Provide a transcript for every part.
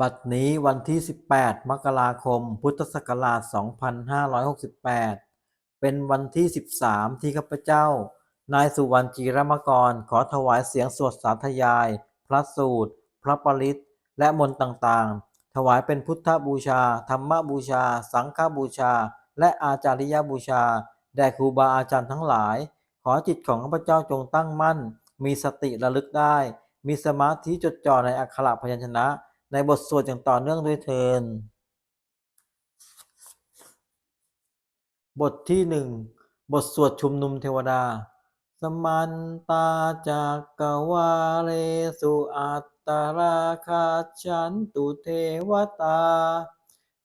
บัดนี้วันที่ 18 มกราคม พุทธศักราช 2568 เป็นวันที่ 13 ที่ข้าพเจ้า นายสุวรรณจีรมกร ขอถวายเสียงสวดสาธยาย พระสูตร พระปริตและมนต์ต่างๆ ถวายเป็นพุทธบูชา ธรรมบูชา สังฆบูชา และอาจาริยบูชา แด่ครูบาอาจารย์ทั้งหลาย ขอจิตของข้าพเจ้าจงตั้งมั่น มีสติระลึกได้ มีสมาธิจดจ่อในอักขระพยัญชนะ ในบทสวดอย่างต่อเนื่องด้วยเทิน บทที่หนึ่งบทสวดชุมนุมเทวดา สมันตาจากกวาเลสุอัตตราคาชันตุเทวตา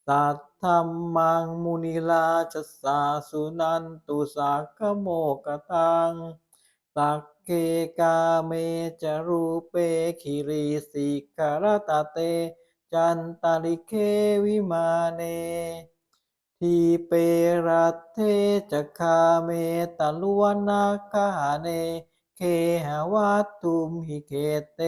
สัทธรรมังมุนิราชสาสุนันตุสักโมกตัง สักเกกาเมจารูเปคิริสิกรตเต จันตาริเควิมาเน ทีเปรัตเทจะคาเมตลวนาคาเน เคหวัตตุมหิเคเต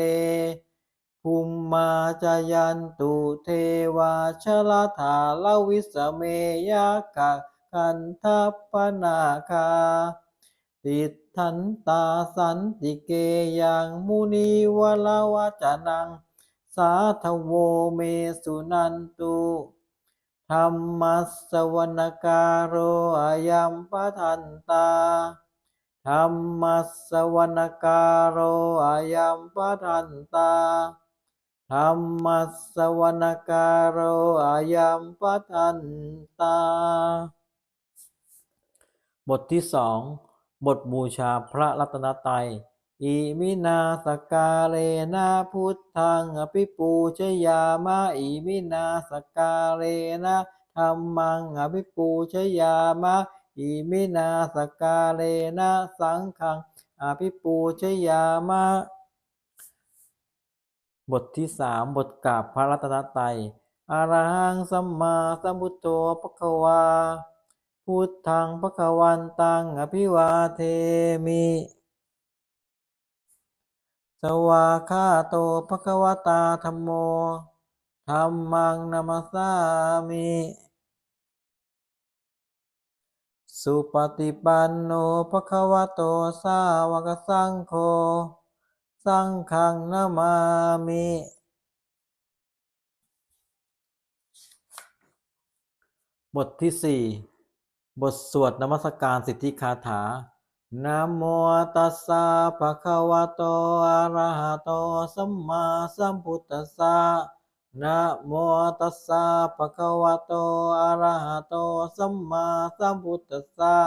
ภูมมาจายันตุเทวาชลธาลวิสเมยกะกันทัปปนาคา ติทันตาสันติเกยังมุนีวลาวจานัง สาธโวเมสุนันตุธรรมัสสวนการโรอายัมปทันตาธรรมัสสวนการโรอายัมปทันตาธรรมัสสวนการโรอายัมปทันตา บทที่สอง บทบูชาพระรัตนตรัยอิมินาสกาเลนะพุทธังอภิปูชยามะอิมินาสกาเลนะธรรมังอภิปูชยามะอิมินาสกาเลนะสังฆังอภิปูชยามะบทที่สามบทกราบพระรัตนตรัยอรหังสัมมาสัมพุทโธปะคะวา พุทธังปะคะวันตังอภิวาเทมิ สวาคาโตภะคะวตาธัมโมธัมมังนามัสสามิ สุปฏิปันโนภะคะวโตสาวกสังโฆ สังฆังนามามิ บทที่สี่ บทสวดนมัสการสิทธิคาถานะโมตัสสะภะคะวะโต อะระหะโต สัมมาสัมพุทธัสสะนะโมตัสสะภะคะวะโต อะระหะโต สัมมาสัมพุทธัสสะ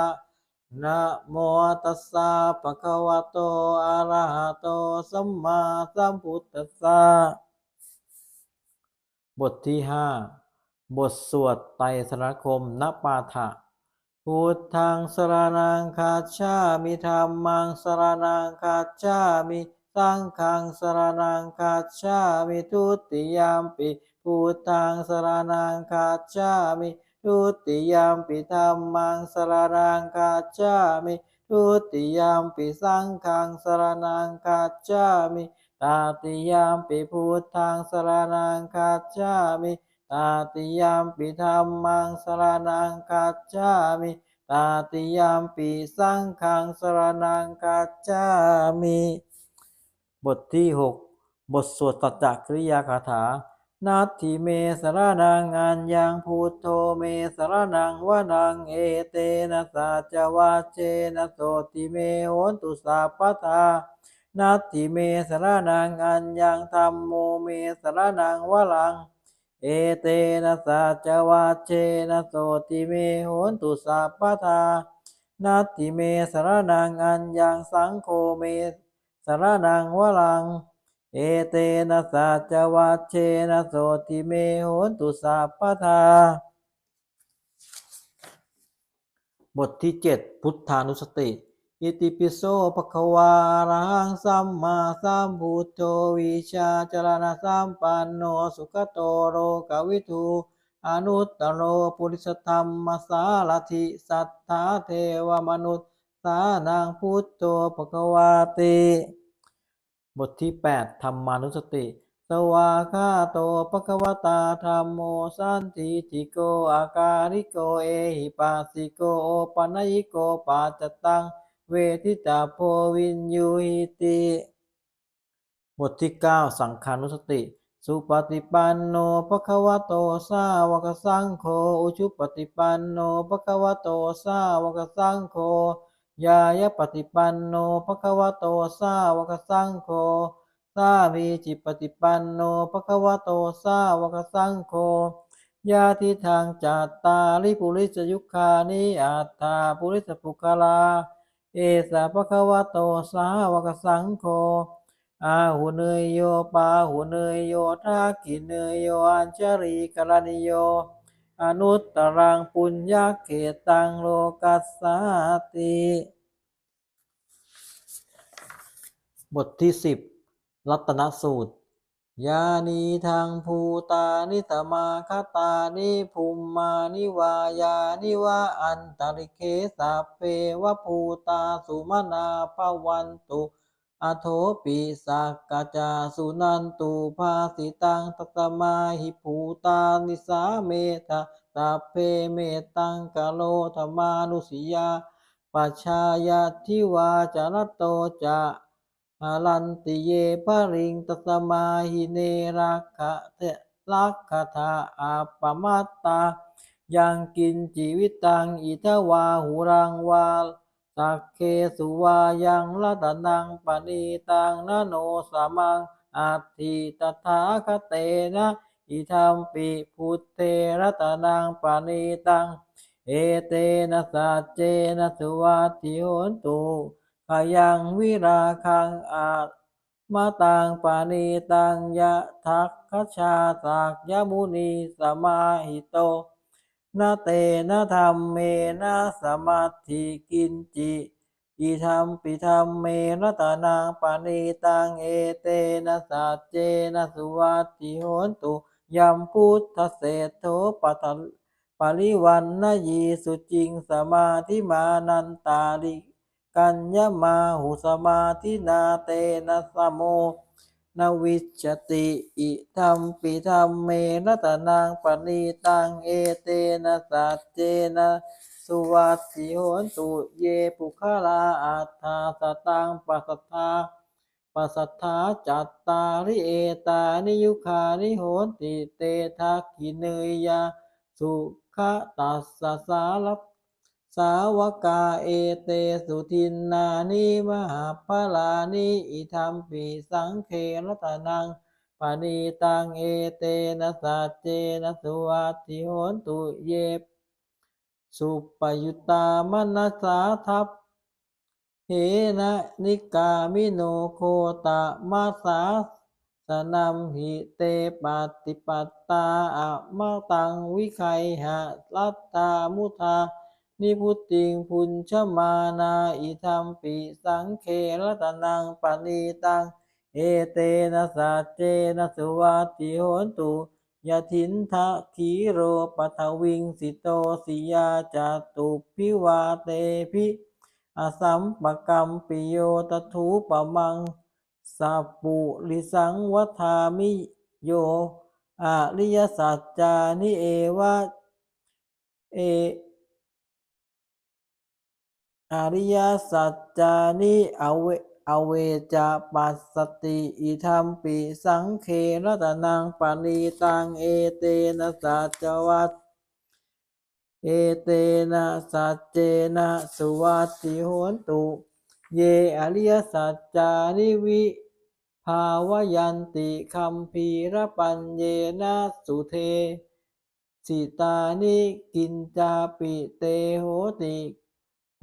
นะโมตัสสะภะคะวะโต อะระหะโต สัมมาสัมพุทธัสสะบทที่ห้าบทสวดไตรสรคมนปาฐะ พุทธังสรณังคาชามิธรรมังสรณังคาชามิสังฆังสรณังคาชามิทุติยามปิพุทธังสรณังคาชามิทุติยามปิธรรมังสรณังคาชามิทุติยามปิสังฆังสรณังคาชามิตาติยามปิพุทธังสรณังคาชามิ ตาติยามปิธรรมังสรณังคัจามิตาติยามปิสังฆังสรณังคัจามิบทที่หกบทสวดตัจจกริยาคาถานัตถิเมสรนังอัญญังพุทโธเมสรนังวนังเอเตนะสัจวาเจนะโสติเมโหนตุสัพพทานัตถิเมสรนังอัญญังธรรมโมเมสรนังวลัง เอเตนะสัจวาเชนะโสติเมโหนตุสัพพทานัตถิเมสรนังอัญญังสังโฆเมสรนังวลัง เอเตนะสัจวาเชนะโสติเมโหนตุสัพพทาบทที่เจ็ดพุทธานุสติ อิติปิโสภควารังสัมมาสัมพุทโธวิชาจรณะสัมปันโนสุขโตโรกวิทูอนุตตโรปุริสธรรมสารถิสัทธาเทวมนุษย์สานังพุทโธภควาติบทที่ 8 ธรรมานุสติ สวาคาโตปะควตาธรรมโมสันติติโกอาการิโกเอหิปัสสิโกโอปัญญิโกปัจจตัง เวทิตาโพวินยูหิติ บทที่ 9 สังขานุสติ สุปฏิปันโนภะคะวะโตสาวกสังโฆอุชุปฏิปันโนภะคะวะโตสาวกสังโฆยายะปฏิปันโนภะคะวะโตสาวกสังโฆสามีจิปฏิปันโนภะคะวะโตสาวกสังโฆยาทิทางจัตตาริปุริสยุคานิอัตตาปุริสปุคลา เอสะภะคะวะโตสาวกสังโฆอาหุเนยโยปาหุเนยโยทากิเนยโยอัญชรีกรณิโย อนุตตรังปุญญาเขตังโลกัสสาติ บทที่สิบรัตนสูตร ยานีทางภูตานิตมาคตานิภูมมานิวายานิวาอันตริเคสัพเพวภูตาสุมนาภวันตุอโทปิสักกาจาสุนันตุภาสิตังตัตมาหิภูตานิสาเมธาสัพเพเมตังกะโลธรรมานุสิยาปัชายาทิวาจารโตจะ อาลันติเยปริงตัตมาหิเนรักขะเทลักขทาอาปมัตตา ยังกินจีวิตังอิทวาหุรังวาสักเคสุวายังละตนังปณีตังนโนสมังอัตถิตถาคเตนะอิทัมปิพุทเทระตนังปณีตัง เอเตนะสัจเจนะสุวัตติโหนตุ ขยังวิราคังอาตมาตังปานีตังยะทักขชาสักยมุนีสมาหิโตนาเตนะธรรมเมนะสมาธิกินจิอิธรรมปิธรรมเมรัตนังปานิตังเอเตนะสัจเจนะสุวัติโหนตุยัมพุทธเศรษโธปัตตปริวันนยีสุจิงสมาธิมานันตาลิ กัญญมาหุสมาธินาเตนะสมโมนวิชติอิธรรมปิธรรมเมนะตะนางปณีตังเอเตนะสัจเจนะสุวัสสิโหนตุเยปุคลาอัฏฐาสตังปัสสธาปัสสธาจัตตาริเอตานิยุคานิโหนติเตทักขิเนยยาสุขตัสสารั สาวกาเอเตสุทินนานิมหาพลานิอิธรรมปิสังเครตนังปานีตังเอเตนะสัจเจนะสุวัติโหนตุเยสุปยุตตามนัสสาทัพเหนะนิกามิโนโคตะมาสาสนัมหิเตปฏิปัตตาอะมะตังวิไคหะลัตตามุทา นิพุตติงพุญชมานาอิธรรมปิสังเครตนังปณีตัง เอเตนะสัจเจนะสุวัตติโหนตุยะถินทะขีโรปัทวิงสิโตสิยาจาตุพิวาเตพิอสัมปกรรมปิโยตถูปะมังสัปุริสังวัฏามิโยอริยสัจจานิเอวะเอ อริยสัจจานิอเวอเวจปัสสติอิธรรมปิสังเครัตนังปณีตังเอเตนะสัจวัตเอเตนะสัจเจนะสุวัตติโหนตุ เยอริยสัจจานิวิภาวยันติคัมภีรปัญเยนะสุเท สิตานิกินจาปิเตโหติ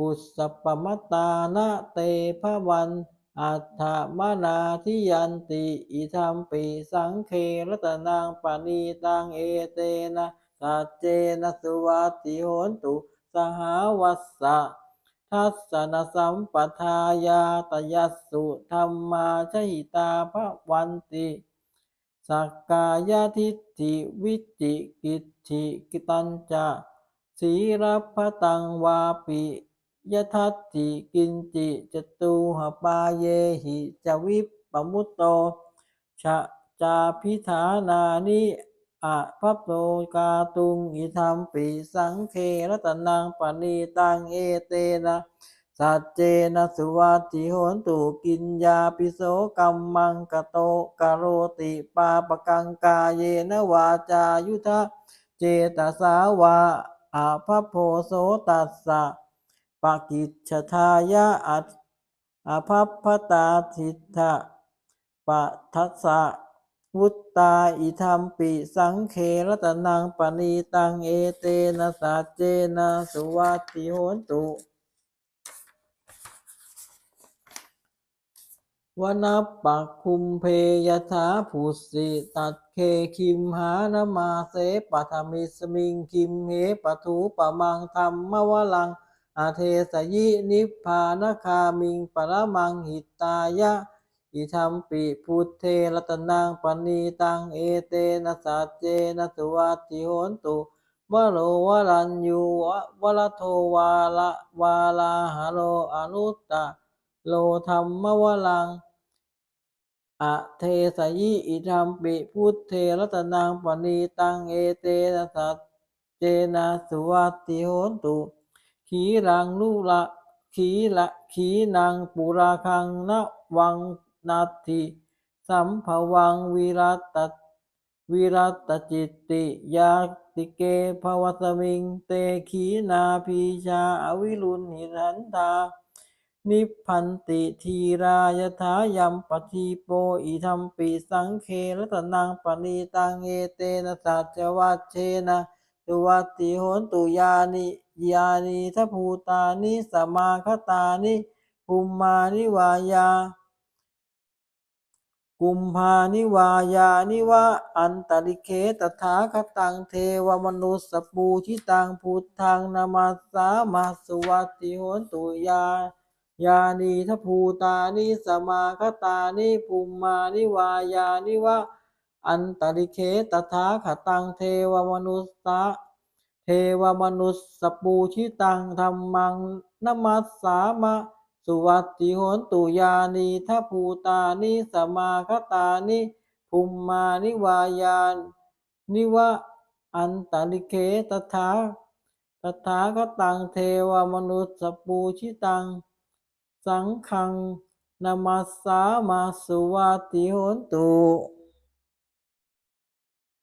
ปุสปมัตตานะเตภวัน อัฏฐมานาทิยันติ อิธรรมปิสังเครัตนังปณีตังเอเตนะสัจเจนะสุวัติโหนตุ สหาวัสสะทัสสนสัมปทายาตยัสสุธรรมาชหิตาภวันติสักกายทิฏฐิวิจิกิจฉิกิตัญจะสีรพตังวาปิ ยทัตถิกินจิจตูหปาเยหิจวิปปมุตโตชะจาพิธานานิอะพัพโตกาตุงอิธรรมปิสังเครตนังปณีตังเอเตนะสัจเจนะสุวัติโหนตุกินยาปิโสกัมมังกโตกโรติปาปกังกาเยนวาจายุทธะเจตสาวาอาภัพโพโสตัสสะ ปกิจฉทายะอัตอภัพพตาทิทะปะทัสสะวุตตาอิธรรมปิสังเครตนังปณีตังเอเตนะสัจเจนะสุวัติโหนตุวนัปปักคุมเพยถาผุสิตัดเคคิมหานมาเสปัทมิสมิงคิมเหปทูปะมังธรรมวลัง อาเทสยินิพพานคามิงปรมังหิตายะ อิธรรมปิพุทเทรัตนังปณีตังเอเตนะสัจเจนะสุวัติโหนตุวโรวรัญยูวะวรโทวาละวาลาหะโลอนุตตะโลธรรมวลังอะเทสยิอิธรรมปิพุทเทรัตนังปณีตังเอเตนะสัจเจนะสุวัตติโหนตุ ขีรังลุละขีละขีนังปุราคังนวังนาทิสัมภวังวิรัตตวิรัตจิตติยาติเกภวสมิง เตขีนาพีชาอวิรุณหิรันธานิพันติทีรายถายัมปทีโปอิธรรมปิสังเครตนังปณีตังเอเตนะสัจวัชเชนะตุวัตติโหนตุยานิ ยานิทัพภูตานิสมาคตานิภูมมานิวายา กุมภานิวายานิวะอันตริเคตถาคตังเทวมนุสสปูชิตังพุทธังนามัสามาสวัติโหนตุยายานีทภูตานิสมาคตานิภูมมานิวายานิวะอันตริเคตถาคตังเทวมนุสสะ เทวมนุสสปูชิตังธรรมังนมัสสามะ สุวัตติโหนตุยานีทัพภูตานิสมาคตานิภูมมานิวายานิวะอันตริเคตถาตถาคตังเทวมนุสสปูชิตัง สังฆังนมัสสามาสุวัตติโหนตุ